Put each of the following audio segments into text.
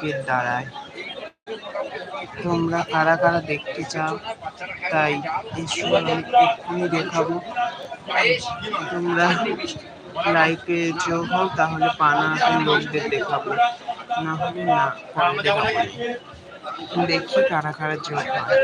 লোকের দ্বারায় তোমরা কারা কারা দেখতে চাও, তাই আমি এক্ষুনি দেখাবো। তোমরা লাইফে যোগ হও তাহলে পানাহাটের লোকদের দেখাবো। না হলে না, পরে দেখাবো। দেখি কারা কারা যোগ হয়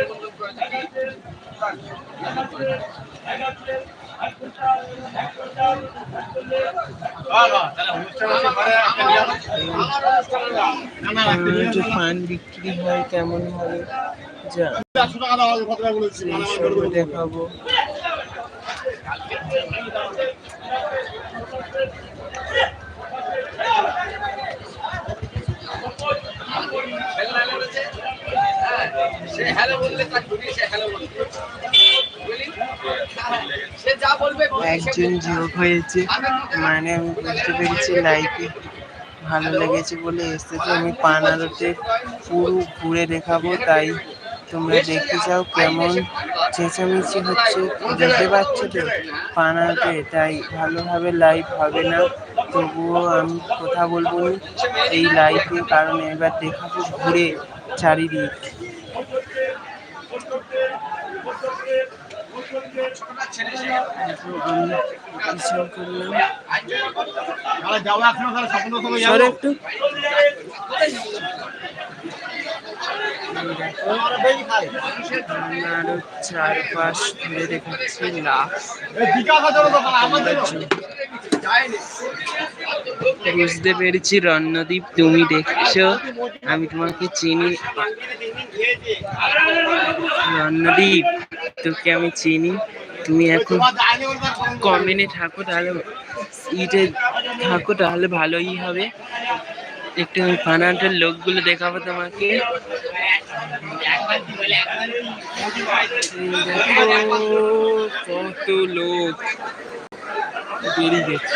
পান বিক্রি হয় কেমন যা সব দেখাবো। সে হ্যালো বললে তার সে হ্যালো বলবে সে যা বলবে একজন যোগ হয়েছে। মানে আমি বুঝতে পেরেছি লাইফে ভালো লেগেছে বলে এসেছে। আমি পানারোতে পুরো ঘুরে দেখাবো, তাই তোমরা দেখতে চাও কেমন চেঁচামেচি হচ্ছে। দেখতে পাচ্ছ তো পানাতে তাই ভালোভাবে লাইভ হবে না। তবুও আমি কথা বলব এই লাইভে কারণ। এবার দেখাবো ঘুরে চারিদিক তো আমি কিছু করলাম সরে চারপাশ ঘুরে দেখাচ্ছি লাভ বুঝতে পেরেছি রণদ্বীপ তুমি দেখছ। আমি তোমাকে চিনি। রণদ্বীপ তোকে আমি চিনি। তুমি এখন কমেন্টে থাকো, তাহলে ইটে থাকো, তাহলে ভালোই হবে। একটু আমি ফানান্টের লোকগুলো দেখাবো তোমাকে। কত লোক। বেরিয়ে গেছে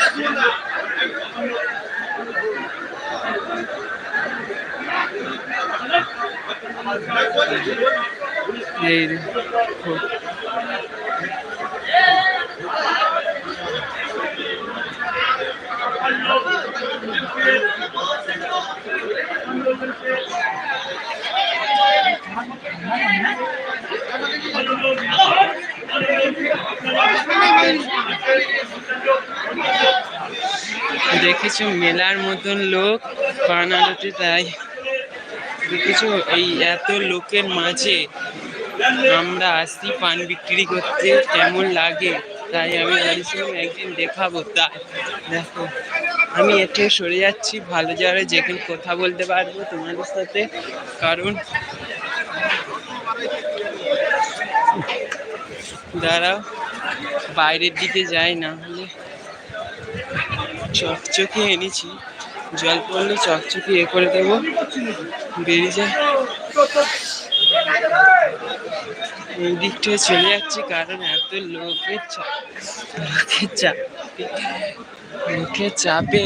এই দেখো দেখেছ মেলার মতন লোক বানানোতে তাই। দেখেছ? এই এত লোকের মাঝে আমরা আসি পান বিক্রি করতে, কেমন লাগে? তাই আমি ভাবছিলাম একদিন দেখাবো। তাই দেখো, আমি এতে সরে যাচ্ছি, ভালো জায়গায় যেখানে কথা বলতে পারব তোমাদের সাথে, কারণ দাঁড়াও, বাইরের দিকে যাই না হলে চকচকে এনেছি, জল পড়লে চকচকে এ করে দেবো। বেরিয়ে এই দিকটা চলে যাচ্ছি কারণ এত লোকের লোকের চাপে লোকের চাপে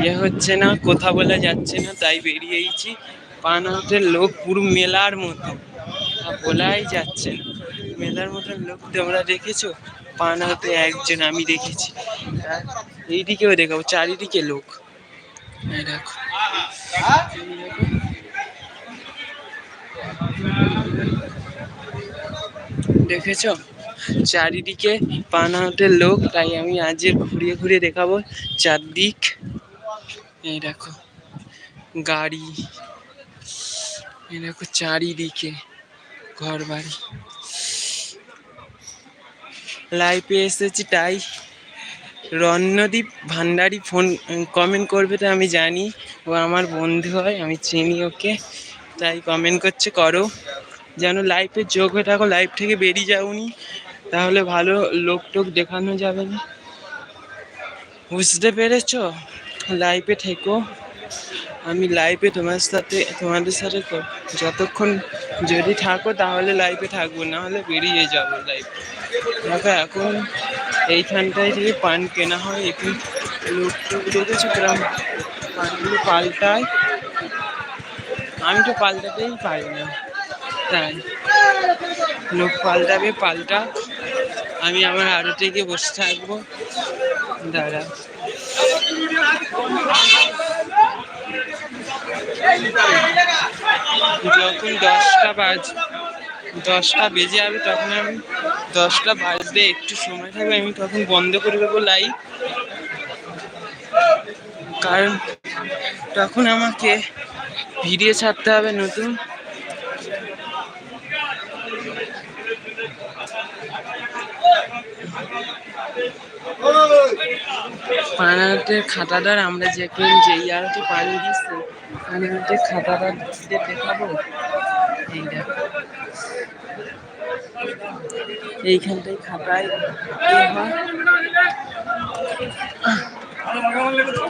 ইয়ে হচ্ছে না, কথা বলা যাচ্ছে না, তাই বেরিয়েছি পানাহাটের লোক পুরো মেলার মতো। বলাই যাচ্ছে না। মেলার মতো লোক তোমরা দেখেছ? পানাহাটে একজন আমি দেখেছি। এইদিকেও দেখাবো, চারিদিকে লোক। দেখো এই দেখো। দেখেছ? চারিদিকে পানাহাটের লোক, তাই আমি আজের ঘুরিয়ে ঘুরিয়ে দেখাবো চারদিক। এই দেখো, গাড়ি। এই দেখো চারিদিকে ঘর বাড়ি লাইভে এসেছি, তাই রণ্যদীপ ভান্ডারি ফোন কমেন্ট করবে তো আমি জানি। ও আমার বন্ধু হয়, আমি চিনি ওকে। তাই কমেন্ট করছে, করো। যেন লাইফে যোগ হয়ে থাকো লাইফ থেকে বেরিয়ে যাওনি। তাহলে ভালো লোক টোক দেখানো যাবে না। বুঝতে পেরেছ? লাইফে থেকো। আমি লাইফে তোমার সাথে, তোমাদের সাথে যতক্ষণ যদি থাকো তাহলে লাইফে থাকব না হলে বেরিয়ে যাব লাইফ দেখো এখন এইখানটায় যদি পান কেনা হয় একটু লোক টোক দেখেছ? কিরম পানগুলো পাল্টায়। আমি তো পাল্টাতেই পারি না। তাই। লোক পাল্টাবে, পাল্টা। আমি আমার আরও থেকে বসে থাকব। দাঁড়া। যখন দশটা বাজ, দশটা বেজে যাবে তখন আমি দশটা বাজতে একটু সময় থাকবে, আমি তখন বন্ধ করে দেবো লাইভ কারণ তখন আমাকে ভিডিও ছাড়তে হবে নতুন। পানাহাটের খাতাদার, আমরা যে যেখানে যে ইয়ারটি পানি দিচ্ছি পানাহাটের খাতাদার দেখাবো। এই দেখো। এইখানটায় খাতায়।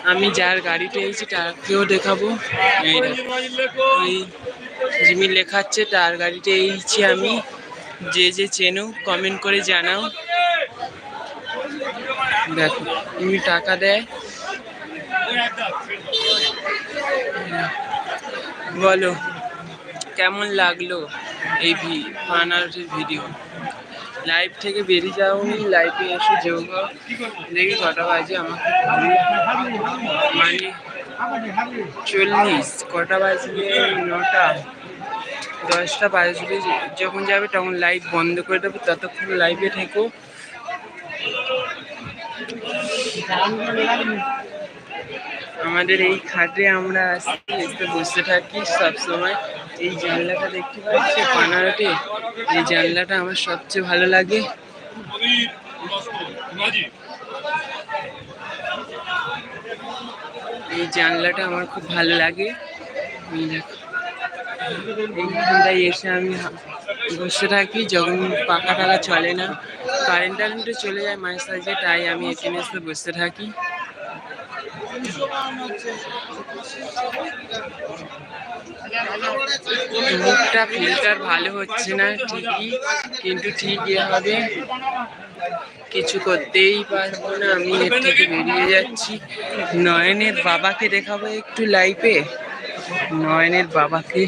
আমি যার গাড়িতে এসেছি, তাকেও দেখাবো। এই জিমি লেখাচ্ছে, তার গাড়িতে এইছি আমি। যে যে চেনো কমেন্ট করে জানাও। দেখো। এমনি টাকা দেয়। বলো, কেমন লাগল এই ভি ফানার্সের ভিডিও লাইভ থেকে বেরিয়ে যাওনি লাইভে এসে যোগ দেখি কটা বাজে আমাকে মানে চল্লিশ, কটা বাজবে? নটা। দশটা বাজবে। যখন যাবে তখন লাইভ বন্ধ করে দেবো। ততক্ষণ লাইভে থেকো। আমাদের এই খাটে আমরা আসছি, এসে বসে থাকি সবসময় এই জানলাটা দেখতে পাচ্ছি পানারটে এই জানলাটা আমার সবচেয়ে ভালো লাগে। এই জানলাটা আমার খুব ভালো লাগে। এই এসে আমি বসে থাকি যখন পাখা টাকা চলে না কারেন্ট টারেন্টে চলে যায় মাঝে সাঝে, তাই আমি এখানে এসে বসে থাকি। মুখটা ফিল্টার ভালো হচ্ছে না, ঠিকই, কিন্তু ঠিকই হবে। কিছু করতেই পারব না, আমি এর থেকে বেরিয়ে যাচ্ছি। নয়নের বাবাকে দেখাবো একটু লাইফে নয়নের বাবাকে।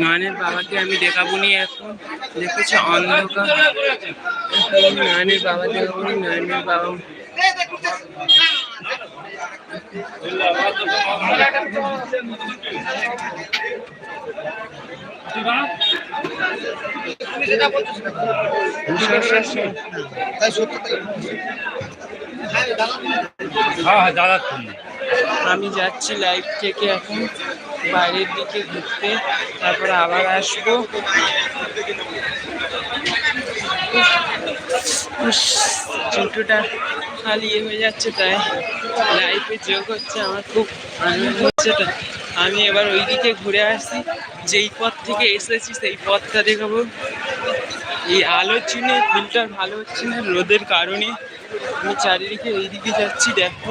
নয়নের বাবাকে আমি দেখাবো নি এখন। দেখেছি? অন্ধকার। নয়নের বাবা দেখাবো নি নয়নের বাবা। হ্যাঁ হ্যাঁ দাদা আমি যাচ্ছি লাইভ থেকে এখন, বাইরের দিকে ঘুরতে, তারপর আবার আসব। খালি ইয়ে হয়ে যাচ্ছে তাই লাইফে যোগ হচ্ছে আমার খুব আনন্দ হচ্ছে আমি এবার ওই দিকে ঘুরে আসছি, যেই পথ থেকে এসেছি সেই পথটা দেখাবো। এই আলোর চিনে ফিল্টার ভালো হচ্ছে না, রোদের কারণে। আমি চারিদিকে এইদিকে যাচ্ছি, দেখো।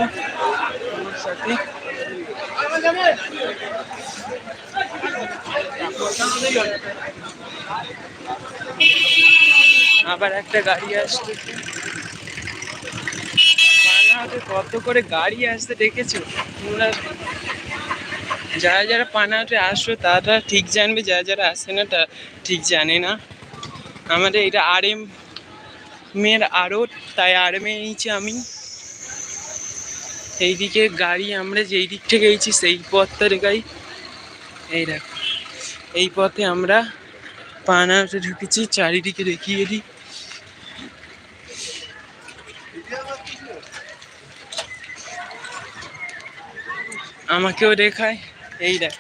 আবার একটা গাড়ি আসছে। কত করে গাড়ি আসতে দেখেছ? তোমরা যারা যারা পানাহাটে আসো তারা ঠিক জানবে, যারা যারা আসে না তা ঠিক জানে না। আমাদের এটা আর এম মেয়ের আরও, তাই আর এম নিচে আমি। এইদিকে গাড়ি, আমরা যেই দিক থেকে এইছি সেই পথটা দেখাই এই দেখো, এই পথে আমরা পানাহাটে ঢুকেছি, চারিদিকে দেখিয়ে দিই। আমাকেও দেখায়, এই দেখ।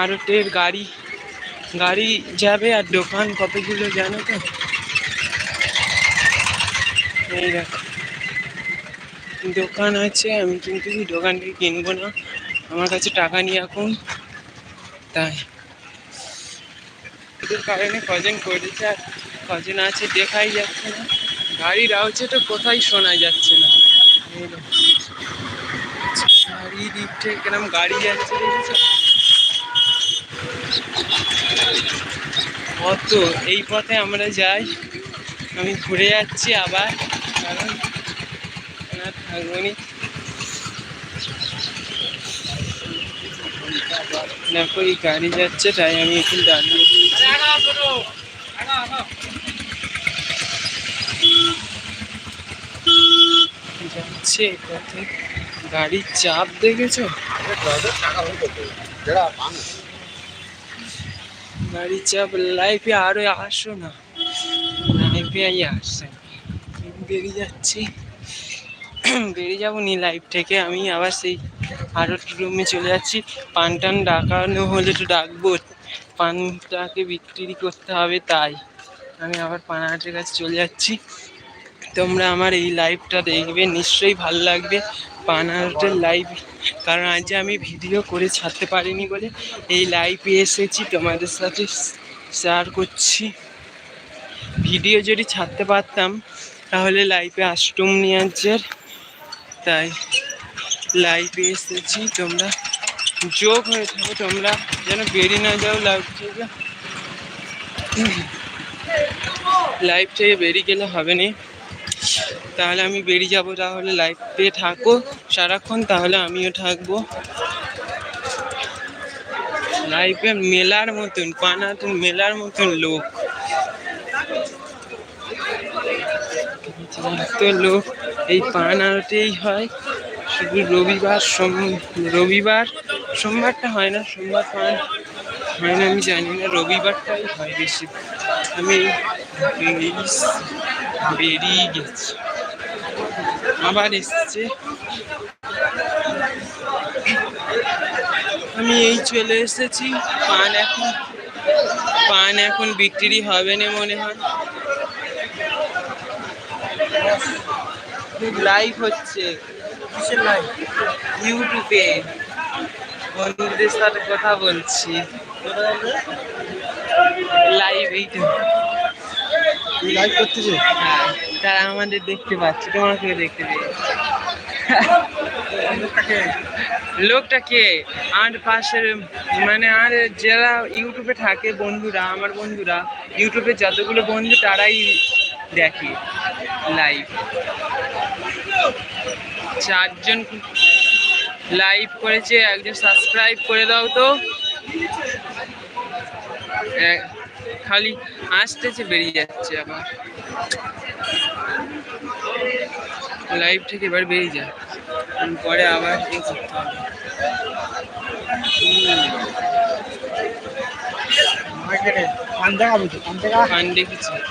আরও টের গাড়ি গাড়ি যাবে আর দোকান কতগুলো জানো তো? এই দেখো। দোকান আছে, আমি কিন্তু দোকান থেকে কিনবো না। আমার কাছে টাকা নিয়ে এখন, তাই। এদের কারণে কজন করেছে আর কজন আছে দেখাই যাচ্ছে না। গাড়ির আওয়াজে তো কোথায় শোনা যাচ্ছে না। চারিদিক থেকে কিরম গাড়ি যাচ্ছে কত এই পথে আমরা যাই, আমি ঘুরে যাচ্ছি আবার, কারণ না থাকব দেখো এই গাড়ি যাচ্ছে তাই আমি এখন দাঁড়িয়ে যাচ্ছে এ পথে গাড়ির চাপ দেখেছ? গাড়ির চাপ লাইফে আরও আসো না। লাইফে আই আসছে। বেরিয়ে যাচ্ছি। বেরিয়ে যাব নি লাইফ থেকে। আমি আবার সেই আরও রুমে চলে যাচ্ছি। পান টান ডাকানো হলে তো ডাকবো। পানটাকে বিক্রি করতে হবে তাই। আমি আবার পানাহাটের কাছে চলে যাচ্ছি। তোমরা আমার এই লাইভটা দেখবে, নিশ্চয়ই ভালো লাগবে পানাহাটের লাইভ কারণ আজ আমি ভিডিও করে ছাড়তে পারিনি বলে এই লাইভে এসেছি, তোমাদের সাথে শেয়ার করছি। ভিডিও যদি ছাড়তে পারতাম, তাহলে লাইভে আসতুম নিয়াজের তাই লাইভে এসেছি। তোমরা যোগ হয়ে থাকো, তোমরা যেন বেরিয়ে না যাও লাইভ থেকে। লাইভ থেকে বেরিয়ে গেলে হবে না। তাহলে আমি বেরিয়ে যাব, তাহলে লাইভে থাকো সারাক্ষণ, তাহলে আমিও থাকব। লাইফে মেলার মতন, পানাতুন মেলার মতন লোক। তো লোক। এই পান পানাতেই হয়। শুধু রবিবার সোম, রবিবার, সোমবারটা হয় না, সোমবার পান হয় না, আমি জানি না, রবিবারটাই হয় বেশি। আমি বেরিয়ে গেছি। আবার এসছে। আমি এই চলে এসেছি। পান এখন পান এখন বিক্রি হবে না মনে হয়। লাইভ হচ্ছে? কিসের লাইভ ইউটিউবে বন্ধুদের সাথে কথা বলছি। লাইভ এইটা লাইভ করতেছে? হ্যাঁ তারা আমাদের দেখতে পাচ্ছে। তোমাকে দেখতে পেয়ে লোকটা কে? আমার পাশের মানে আর যারা ইউটিউবে থাকে বন্ধুরা আমার বন্ধুরা ইউটিউবে যতগুলো বন্ধু তারাই দেখে লাইভ চারজন লাইভ করেছে একজন সাবস্ক্রাইব করে দাও তো। খালি আসতেছে বেরিয়ে যাচ্ছে আবার। লাইভ থেকে এবার বেরিয়ে যায়। পরে আবার ইয়ে করতে হবে? দেখেছি।